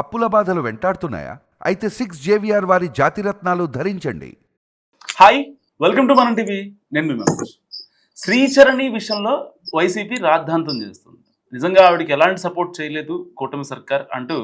అప్పుల బాధలు వెంటాడుతున్నాయా? అయితే సిక్స్ జేవిఆర్ వారి జాతిరత్నాలు ధరించండి. Hi welcome to Manam TV నేను మీ శ్రీచరణి విషయంలో వైసీపీ రాద్ధాంతం చేస్తుంది. నిజంగా ఆవిడకి ఎలాంటి సపోర్ట్ చేయలేదు కూటమి సర్కార్ అంటూ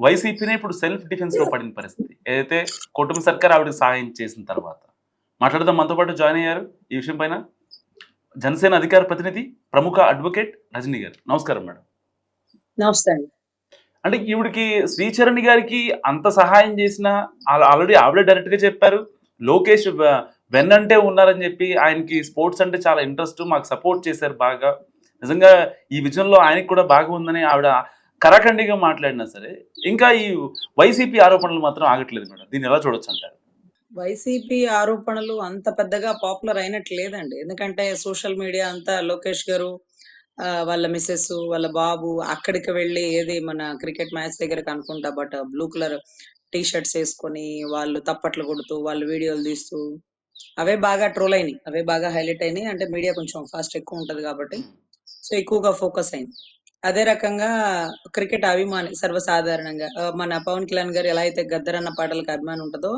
వైసీపీనే ఇప్పుడు సెల్ఫ్ డిఫెన్స్లో పడిన పరిస్థితి. ఏదైతే కూటమి సర్కార్ ఆవిడకి సహాయం చేసిన తర్వాత. మాట్లాడదాం మనతో పాటు జాయిన్ అయ్యారు. ఈ విషయం పైన జనసేన అధికార ప్రతినిధి ప్రముఖ అడ్వకేట్ రజనీ గారు. నమస్కారం మేడం. నమస్తే అండి. అంటే ఈవిడికి శ్రీచరణ్ గారికి అంత సహాయం చేసిన ఆల్రెడీ ఆవిడే డైరెక్ట్గా చెప్పారు. లోకేష్ వెన్నంటే ఉన్నారని చెప్పి ఆయనకి స్పోర్ట్స్ అంటే చాలా ఇంట్రెస్ట్ మాకు సపోర్ట్ చేశారు బాగా. నిజంగా ఈ విజయంలో ఆయనకి కూడా బాగా ఉందని ఆవిడ కరాఖండిగా మాట్లాడినా సరే ఇంకా ఈ వైసీపీ ఆరోపణలు మాత్రం ఆగట్లేదు మేడం. దీన్ని ఎలా చూడొచ్చు అంటారు? వైసీపీ ఆరోపణలు అంత పెద్దగా పాపులర్ అయినట్టు లేదండి. ఎందుకంటే సోషల్ మీడియా అంతా లోకేష్ గారు వాళ్ళ మిస్సెస్ వాళ్ళ బాబు అక్కడికి వెళ్ళి ఏది మన క్రికెట్ మ్యాచ్ దగ్గరకు అనుకుంటా but blue colour T shirts వేసుకొని వాళ్ళు తప్పట్లు కొడుతూ వాళ్ళు వీడియోలు తీస్తూ అవే బాగా ట్రోల్ అయినాయి. అవే బాగా హైలైట్ అయినాయి. అంటే మీడియా కొంచెం ఫాస్ట్ ఎక్కువ ఉంటది కాబట్టి సో ఎక్కువగా ఫోకస్ అయింది. అదే రకంగా క్రికెట్ అభిమాని సర్వసాధారణంగా. మన పవన్ కళ్యాణ్ గారు ఎలా అయితే గద్దరన్న పాటలకు అభిమాని ఉంటుందో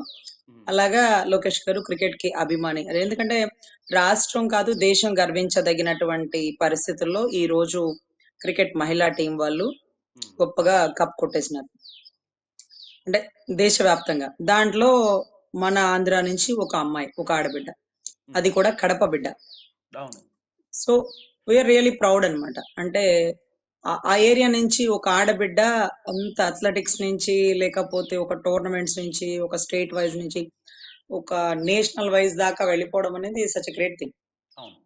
అలాగా లోకేష్ గారు క్రికెట్కి అభిమాని. అది ఎందుకంటే రాష్ట్రం కాదు దేశం గర్వించదగినటువంటి పరిస్థితుల్లో ఈ రోజు క్రికెట్ మహిళా టీం వాళ్ళు గొప్పగా కప్ కొట్టేసినారు. అంటే దేశవ్యాప్తంగా. దాంట్లో మన ఆంధ్ర నుంచి ఒక అమ్మాయి ఒక ఆడబిడ్డ. అది కూడా కడప బిడ్డ. సో వీఆర్ రియలీ ప్రౌడ్ అన్నమాట. అంటే ఆ- ఏరియా నుంచి ఒక ఆడబిడ్డ అంత అథ్లెటిక్స్ నుంచి లేకపోతే ఒక టోర్నమెంట్స్ నుంచి ఒక స్టేట్ వైజ్ నుంచి ఒక నేషనల్ వైజ్ దాకా వెళ్ళిపోవడం అనేది సచ్ గ్రేట్ థింగ్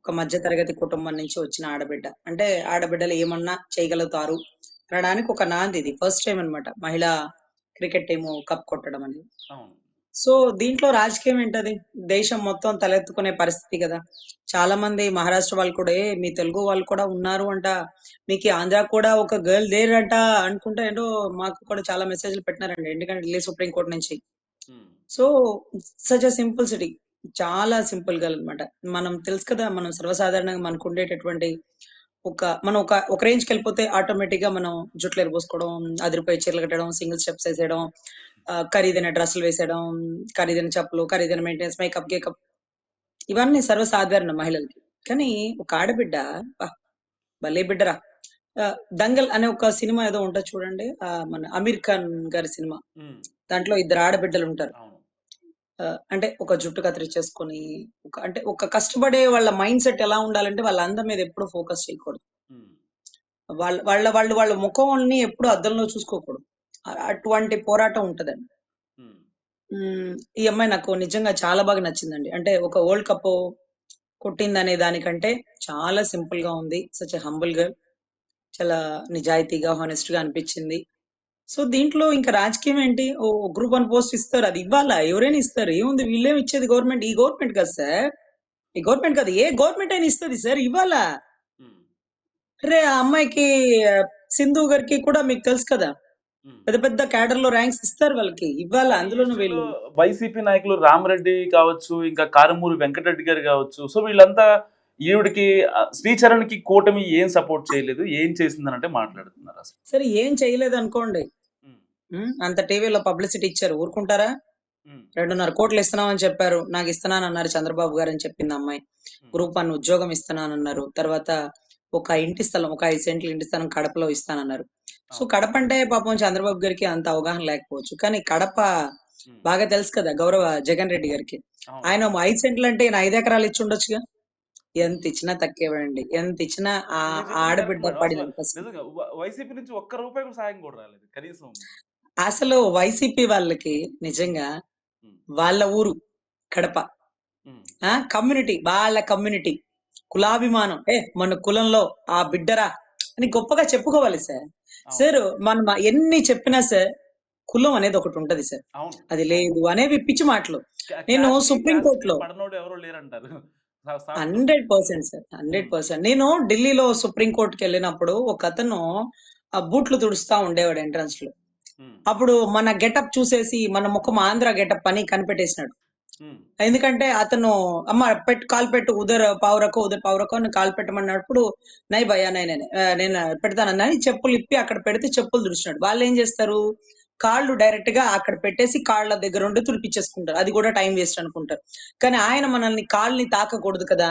ఒక మధ్య తరగతి కుటుంబం నుంచి వచ్చిన ఆడబిడ్డ. అంటే ఆడబిడ్డలు ఏమన్నా చేయగలుగుతారు అనడానికి ఒక నాంది ఇది. ఫస్ట్ టైం అన్నమాట మహిళా క్రికెట్ టీము కప్ కొట్టడం అనేది. సో దీంట్లో రాజకీయం ఏంటది? దేశం మొత్తం తలెత్తుకునే పరిస్థితి కదా. చాలా మంది మహారాష్ట్ర వాళ్ళు కూడా "ఏ, మీ తెలుగు వాళ్ళు కూడా ఉన్నారు అంట. మీకు ఆంధ్ర కూడా ఒక గర్ల్ దేర్ అంట అనుకుంటే ఏంటో మాకు కూడా చాలా మెసేజ్లు పెట్టినారండి. ఎందుకంటే ఢిల్లీ సుప్రీం కోర్ట్ నుంచి. So such a simple city చాలా సింపుల్గా అన్నమాట. మనం తెలుసు కదా మనం సర్వసాధారణంగా మనకు ఉండేటటువంటి ఒక మనం ఒక ఒక రేంజ్కి వెళ్ళిపోతే ఆటోమేటిక్గా మనం జుట్లు ఎరబోసుకోవడం అదిరిపోయి చీరలు కట్టడం సింగిల్ స్టెప్స్ వేసేయడం ఖరీదైన డ్రెస్సులు వేసేయడం ఖరీదైన చెప్పులు ఖరీదైన మెయింటెనెన్స్ మేకప్ గేకప్ ఇవన్నీ సర్వసాధారణ మహిళలకి. కానీ ఒక ఆడబిడ్డ భలే బిడ్డరా. దంగల్ అనే ఒక సినిమా ఏదో ఉంటుంది చూడండి. మన అమీర్ ఖాన్ గారి సినిమా. దాంట్లో ఇద్దరు ఆడబిడ్డలు ఉంటారు. అంటే ఒక జుట్టు కత్తిరించేసుకొని ఒక అంటే ఒక కష్టపడే వాళ్ళ మైండ్ సెట్ ఎలా ఉండాలంటే వాళ్ళ అందం మీద ఎప్పుడు ఫోకస్ చేయకూడదు. వాళ్ళ వాళ్ళ వాళ్ళు వాళ్ళ ముఖంని ఎప్పుడు అద్దంలో చూసుకోకూడదు. అటువంటి పోరాటం ఉంటదండి. ఈ అమ్మాయి నాకు నిజంగా చాలా బాగా నచ్చిందండి. అంటే ఒక వరల్డ్ కప్ కొట్టిందనే దానికంటే చాలా సింపుల్గా ఉంది. సచ్ హంబుల్గా చాలా నిజాయితీగా హానెస్ట్గా అనిపించింది. సో దీంట్లో ఇంకా రాజకీయం ఏంటి? ఓ గ్రూప్ వన్ పోస్ట్ ఇస్తారు అది ఇవ్వాలా? ఎవరైనా ఇస్తారు? ఏముంది? వీళ్ళేం ఇచ్చేది గవర్నమెంట్ ఈ గవర్నమెంట్ కదా సార్. ఈ గవర్నమెంట్ కాదు ఏ గవర్నమెంట్ అయినా ఇస్తుంది సార్ ఇవ్వాలా. అరే ఆ అమ్మాయికి సింధు గారికి కూడా మీకు తెలుసు కదా. పెద్ద పెద్ద క్యాడర్లో ర్యాంక్స్ ఇస్తారు వాళ్ళకి. ఇవ్వాలా అందులోనూ వీళ్ళు? వైసీపీ నాయకులు రామరెడ్డి కావచ్చు ఇంకా కారమూరి వెంకటరెడ్డి గారు కావచ్చు. సో వీళ్ళంతా ఈవిడికి ఆ, శ్రీచరణ్కి కూటమి ఏం సపోర్ట్ చేయలేదు ఏం చేసిందని అంటే మాట్లాడుతున్నారు అసలు. సరే ఏం చేయలేదు అనుకోండి. అంత టీవీలో పబ్లిసిటీ ఇచ్చారు. ఊరుకుంటారా? రెండున్నర కోట్లు ఇస్తున్నామని చెప్పారు. నాకు ఇస్తున్నానన్నారు చంద్రబాబు గారు అని చెప్పింది అమ్మాయి. గ్రూప్ వన్ ఉద్యోగం ఇస్తున్నానన్నారు. తర్వాత ఒక ఇంటి స్థలం ఒక ఐదు సెంట్లు ఇంటి స్థలం కడపలో ఇస్తానన్నారు. సో కడప అంటే పాపం చంద్రబాబు గారికి అంత అవగాహన లేకపోవచ్చు. కానీ కడప బాగా తెలుసు కదా గౌరవ జగన్ రెడ్డి గారికి. ఆయన ఐదు సెంట్లు అంటే ఈయన ఐదు ఎకరాలు ఇచ్చి ఉండొచ్చుగా? ఎంత ఇచ్చినా తక్కువేనండి ఎంత ఇచ్చినా ఆడబిడ్డ వ- వైసీపీ నుంచి ఒక్క రూపాయి కూడా సాయం కూడా రాలేదు కనీసం. అసలు వైసీపీ వాళ్ళకి నిజంగా వాళ్ళ ఊరు కడప. కమ్యూనిటీ వాళ్ళ కమ్యూనిటీ కులాభిమానం. ఏ మన కులంలో ఆ బిడ్డరా అని గొప్పగా చెప్పుకోవాలి సార్. సార్ మనం ఎన్ని చెప్పినా సార్ కులం అనేది ఒకటి ఉంటది సార్. అది లేదు అనేవి పిచ్చి మాటలు. నేను సుప్రీం క్యాస్ట్కి కోర్టులో పడనోడు ఎవరు లేరంటారు. సా- సాగుతుంది. Hundred percent sir hundred percent. నేను ఢిల్లీలో సుప్రీం కోర్టుకి వెళ్ళినప్పుడు ఒక అతను ఆ బూట్లు తుడుస్తా ఉండేవాడు ఎంట్రన్స్లో అప్పుడు మన గెటప్ చూసేసి మన ముఖం ఆంధ్ర గెటప్ అని కనిపెట్టేసినాడు. ఉమ్, ఎందుకంటే అతను అమ్మ పెట్టు కాలు పెట్టు ఉదర్ పావురకో ఉదర్ పావురకో అని కాలు పెట్టమన్నప్పుడు నై భయ్యా నై నేను నేను పెడతానని చెప్పులు ఇప్పి అక్కడ పెడితే చెప్పులు తుడిచినాడు వాళ్ళు ఏం చేస్తారు? కాళ్ళు డైరెక్ట్గా అక్కడ పెట్టేసి కాళ్ళ దగ్గర ఉండి తుడిపించేసుకుంటారు అది కూడా టైం వేస్ట్ అనుకుంటారు. కానీ ఆయన మనల్ని కాళ్ళని తాకకూడదు కదా?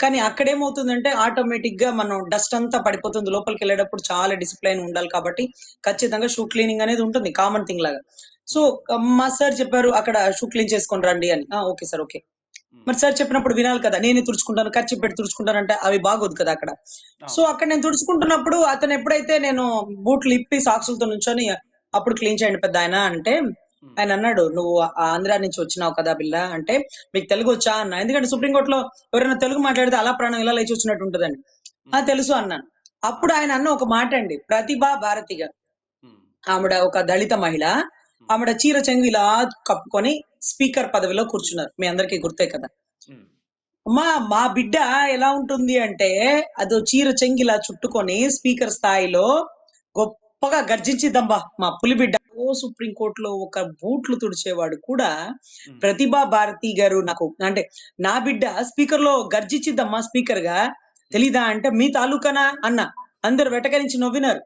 కానీ అక్కడ ఏమవుతుందంటే ఆటోమేటిక్గా మనం డస్ట్ అంతా పడిపోతుంది. లోపలికి వెళ్ళేటప్పుడు చాలా డిసిప్లైన్ ఉండాలి కాబట్టి ఖచ్చితంగా షూ క్లీనింగ్ అనేది ఉంటుంది. కామన్ థింగ్ లాగా. సో మా సార్ చెప్పారు అక్కడ షూ క్లీన్ చేసుకొని రండి అని. Okay sir okay. మరి సార్ చెప్పినప్పుడు వినాలి కదా నేనే తుడుచుకుంటాను ఖర్చు పెట్టి తుడుచుకుంటాను అంటే అవి బాగోదు కదా అక్కడ. సో అక్కడ నేను తుడుచుకుంటున్నప్పుడు అతను ఎప్పుడైతే నేను బూట్లు ఇప్పి సాక్సులతో నుంచొని అప్పుడు క్లీన్ చేయండి పెద్ద ఆయన అంటే ఆయన అన్నాడు నువ్వు ఆంధ్ర నుంచి వచ్చినావు కదా బిల్ల అంటే మీకు తెలుగు వచ్చా? అన్న. ఎందుకంటే సుప్రీంకోర్టులో ఎవరైనా తెలుగు మాట్లాడితే అలా ప్రాణం ఇలా లేచి వచ్చినట్టు ఉంటుందండి ఆ తెలుసు అన్నాను అప్పుడు ఆయన అన్న ఒక మాట అండి ప్రతిభా భారతి గారు ఆవిడ ఒక దళిత మహిళ ఆవిడ చీర చెంగు ఇలా కప్పుకొని స్పీకర్ పదవిలో కూర్చున్నారు. మీ అందరికీ గుర్తే కదా. మా మా బిడ్డ ఎలా ఉంటుంది అంటే అదో చీర చెంగి ఇలా చుట్టుకొని స్పీకర్ స్థాయిలో గొప్పగా గర్జించిద్దమ్మా మా పులి బిడ్డ. ఓ సుప్రీం కోర్టులో ఒక బూట్లు తుడిచేవాడు కూడా ప్రతిభా భారతి గారు నాకు అంటే నా బిడ్డ స్పీకర్లో గర్జించిద్దమ్మా స్పీకర్గా తెలీదా అంటే మీ తాలూకానా అన్న. అందరు వెటకరించి నవ్వినారు.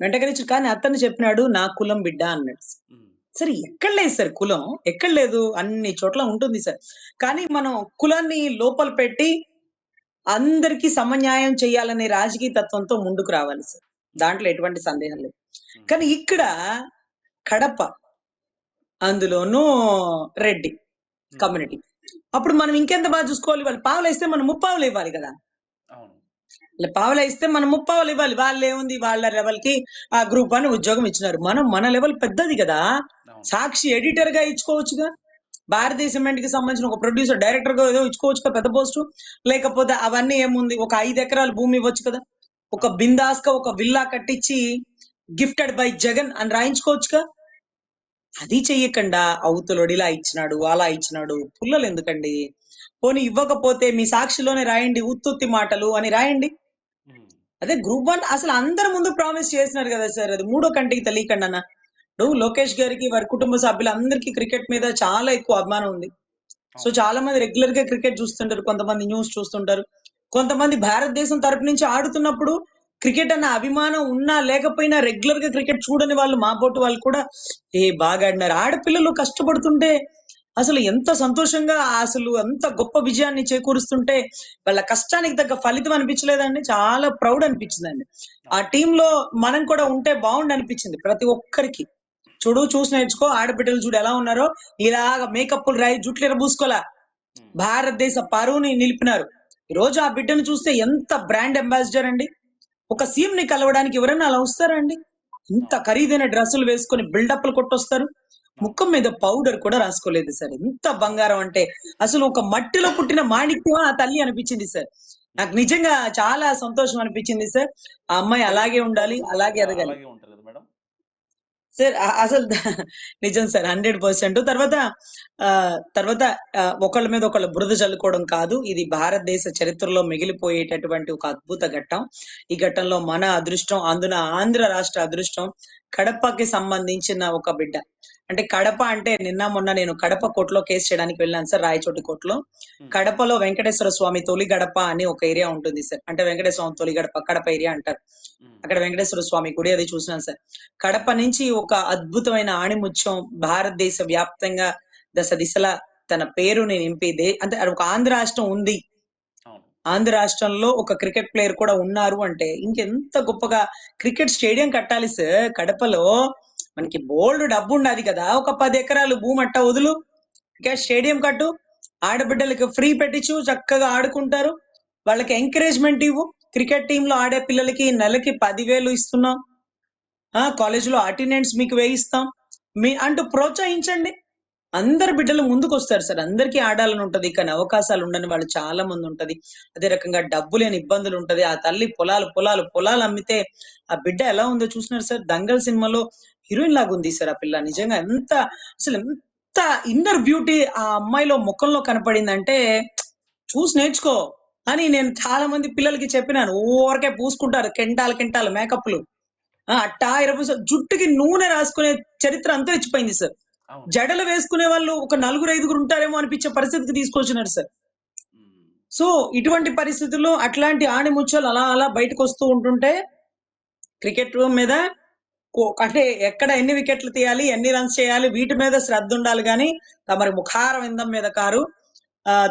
వెంటకరించి కానీ అతను చెప్పినాడు నా కులం బిడ్డ అన్నాడు సరే ఎక్కడ లేదు సార్ కులం ఎక్కడ లేదు అన్ని చోట్ల ఉంటుంది సార్. కానీ మనం కులాన్ని లోపల పెట్టి అందరికీ సమన్యాయం చేయాలనే రాజకీయ తత్వంతో ముందుకు రావాలి సార్. దాంట్లో ఎటువంటి సందేహం లేదు. కానీ ఇక్కడ కడప అందులోనూ రెడ్డి కమ్యూనిటీ. అప్పుడు మనం ఇంకెంత బాగా చూసుకోవాలి? వాళ్ళు పావులు వేస్తే మనం ముప్పావులు ఇవ్వాలి కదా. పావులు ఇస్తే మనం ముప్పావులు ఇవ్వాలి. వాళ్ళు ఏముంది? వాళ్ళ లెవెల్కి ఆ గ్రూప్ అని ఉద్యోగం ఇచ్చినారు. మనం మన లెవెల్ పెద్దది కదా. సాక్షి ఎడిటర్గా ఇచ్చుకోవచ్చుగా? భారతీయ సిమెంట్కి సంబంధించిన ఒక ప్రొడ్యూసర్ డైరెక్టర్గా ఏదో ఇచ్చుకోవచ్చు కదా పెద్ద పోస్టు? లేకపోతే అవన్నీ ఏముంది? ఒక ఐదు ఎకరాల భూమి ఇవ్వచ్చు కదా. ఒక బిందాస్గా ఒక విల్లా కట్టించి గిఫ్టెడ్ బై జగన్ అని రాయించుకోవచ్చుగా? అది చెయ్యకుండా అవతలోడు ఇలా ఇచ్చినాడు అలా ఇచ్చినాడు పుల్లలు ఎందుకండి? పోనీ ఇవ్వకపోతే మీ సాక్షిలోనే రాయండి ఉత్తుత్తి మాటలు అని రాయండి. అదే గ్రూప్ వన్ అసలు అందరి ముందు ప్రామిస్ చేసినారు కదా సార్ అది మూడో కంటికి తెలియకండి అన్న. ఇప్పుడు లోకేష్ గారికి వారి కుటుంబ సభ్యులందరికీ క్రికెట్ మీద చాలా ఎక్కువ అభిమానం ఉంది. సో చాలా మంది రెగ్యులర్గా క్రికెట్ చూస్తుంటారు కొంతమంది న్యూస్ చూస్తుంటారు. కొంతమంది భారతదేశం తరపు నుంచి ఆడుతున్నప్పుడు క్రికెట్ అన్న అభిమానం ఉన్నా లేకపోయినా రెగ్యులర్గా క్రికెట్ చూడని వాళ్ళు మా బోటు వాళ్ళు కూడా ఏ బాగా ఆడినారు. ఆడపిల్లలు కష్టపడుతుంటే అసలు ఎంత సంతోషంగా అసలు ఎంత గొప్ప విజయాన్ని చేకూరుస్తుంటే వాళ్ళ కష్టానికి తగ్గ ఫలితం అనిపించలేదండి. చాలా ప్రౌడ్ అనిపించిందండి. ఆ టీమ్లో మనం కూడా ఉంటే బాగుండి అనిపించింది ప్రతి ఒక్కరికి. చూడు చూసి నేర్చుకో ఆడబిడ్డలు చూడు ఎలా ఉన్నారో. ఇలాగ మేకప్లు రాయి జుట్లు ఎరబూసుకోలా. భారతదేశ పరువుని నిలిపినారు. ఈ రోజు ఆ బిడ్డను చూస్తే ఎంత బ్రాండ్ అంబాసిడర్ అండి? ఒక సీఎంని కలవడానికి ఎవరైనా అలా వస్తారా అండి? ఇంత ఖరీదైన డ్రెస్సులు వేసుకొని బిల్డప్లు కొట్టొస్తారు. ముఖం మీద పౌడర్ కూడా రాసుకోలేదు సార్. ఎంత బంగారం అంటే అసలు ఒక మట్టిలో పుట్టిన మాణిక్యం ఆ తల్లి అనిపించింది సార్. నాకు నిజంగా చాలా సంతోషం అనిపించింది సార్. ఆ అమ్మాయి అలాగే ఉండాలి అలాగే ఎదగాలి అలాగే ఉంటారు కదా మేడం సార్ అసలు నిజం సార్ హండ్రెడ్ పర్సెంట్. తర్వాత ఆ, తర్వాత ఒకళ్ళ మీద ఒకళ్ళ బురద చల్లుకోవడం కాదు. ఇది భారతదేశ చరిత్రలో మిగిలిపోయేటటువంటి ఒక అద్భుత ఘట్టం. ఈ ఘట్టంలో మన అదృష్టం అందున ఆంధ్ర రాష్ట్ర అదృష్టం కడపకి సంబంధించిన ఒక బిడ్డ. అంటే కడప అంటే నిన్న మొన్న నేను కడప కోర్టులో కేసు చేయడానికి వెళ్ళాను సార్ రాయచోటి కోర్టులో. కడపలో వెంకటేశ్వర స్వామి తొలి గడప అని ఒక ఏరియా ఉంటుంది సార్. అంటే వెంకటేశ్వర స్వామి తొలి గడప కడప ఏరియా అంటారు. అక్కడ వెంకటేశ్వర స్వామి గుడి అది చూసినాను సార్. కడప నుంచి ఒక అద్భుతమైన ఆణిముత్యం భారతదేశ వ్యాప్తంగా దశ దిశల తన పేరుని నింపి దే- అంటే ఒక ఆంధ్ర రాష్ట్రం ఉంది. ఆంధ్ర రాష్ట్రంలో ఒక క్రికెట్ ప్లేయర్ కూడా ఉన్నారు అంటే ఇంకెంత గొప్పగా క్రికెట్ స్టేడియం కట్టాలి సార్ కడపలో. మనకి బోల్డ్ డబ్బు ఉండాలి కదా. ఒక పది ఎకరాలు భూమి అట్ట వదులు ఇంకా స్టేడియం కట్టు ఆడబిడ్డలకి ఫ్రీ పెట్టించు చక్కగా ఆడుకుంటారు. వాళ్ళకి ఎంకరేజ్మెంట్ ఇవ్వు. క్రికెట్ టీంలో లో ఆడే పిల్లలకి నెలకి పదివేలు ఇస్తున్నాం. ఆ కాలేజీలో అటెండెన్స్ మీకు వేయిస్తాం. మీ అంటూ ప్రోత్సహించండి. అందరు బిడ్డలు ముందుకు వస్తారు సార్. అందరికీ ఆడాలని ఉంటది కానీ అవకాశాలు ఉండని వాళ్ళు చాలా మంది ఉంటది. అదే రకంగా డబ్బు లేని ఇబ్బందులు ఉంటది. ఆ తల్లి పొలాలు పొలాలు పొలాలు అమ్మితే ఆ బిడ్డ ఎలా ఉందో చూసినారు సార్. దంగల్ సినిమాలో హీరోయిన్ లాగా ఉంది సార్ ఆ పిల్ల. నిజంగా ఎంత అసలు ఎంత ఇన్నర్ బ్యూటీ ఆ అమ్మాయిలో ముఖంలో కనపడిందంటే చూసి నేర్చుకో. అని నేను చాలా మంది పిల్లలకి చెప్పినాను. ఊరకే పూసుకుంటారు కెంటాలు కెంటాలు మేకప్లు. అట్టా ఇరవై జుట్టుకి నూనె రాసుకునే చరిత్ర అంతరించిపోయింది సార్. అవును. జడలు వేసుకునే వాళ్ళు ఒక నలుగురు ఐదుగురు ఉంటారేమో అనిపించే పరిస్థితికి తీసుకొచ్చినారు సార్. సో ఇటువంటి పరిస్థితుల్లో అట్లాంటి ఆణిముత్యాలు అలా అలా బయటకు వస్తూ ఉంటుంటే క్రికెట్ మీద అంటే ఎక్కడ ఎన్ని వికెట్లు తీయాలి ఎన్ని రన్స్ చేయాలి వీటి మీద శ్రద్ధ ఉండాలి కానీ తమరి ముఖార విందం మీద కారు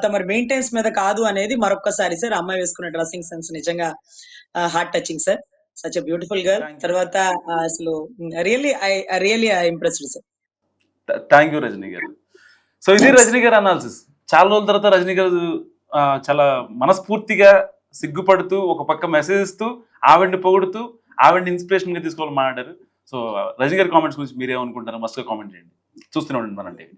తమరి మెయింటెన్స్ మీద కాదు అనేది మరొక్కసారి సార్ అమ్మాయి వేసుకున్న డ్రెస్సింగ్ సెన్స్ నిజంగా heart touching sir. Such beautiful girl. తర్వాత అసలు really I really I impressed sir. Thank you Rajani garu. So ఇది రజనీ గారు అనాలిసిస్. చాలా రోజుల తర్వాత రజనీ గారు చాలా మనస్ఫూర్తిగా సిగ్గుపడుతూ ఒక పక్క మెసేజ్ ఇస్తూ ఆవిడ్ని పొగుడుతూ ఆవిడ్ని ఇన్స్పిరేషన్గా తీసుకోవాలని మాట్లాడారు. సో రజనీ గారి కామెంట్స్ గురించి మీరేమనుకుంటారో మస్తుగా కామెంట్ చేయండి. చూస్తూనే ఉండండి మన టీవీ.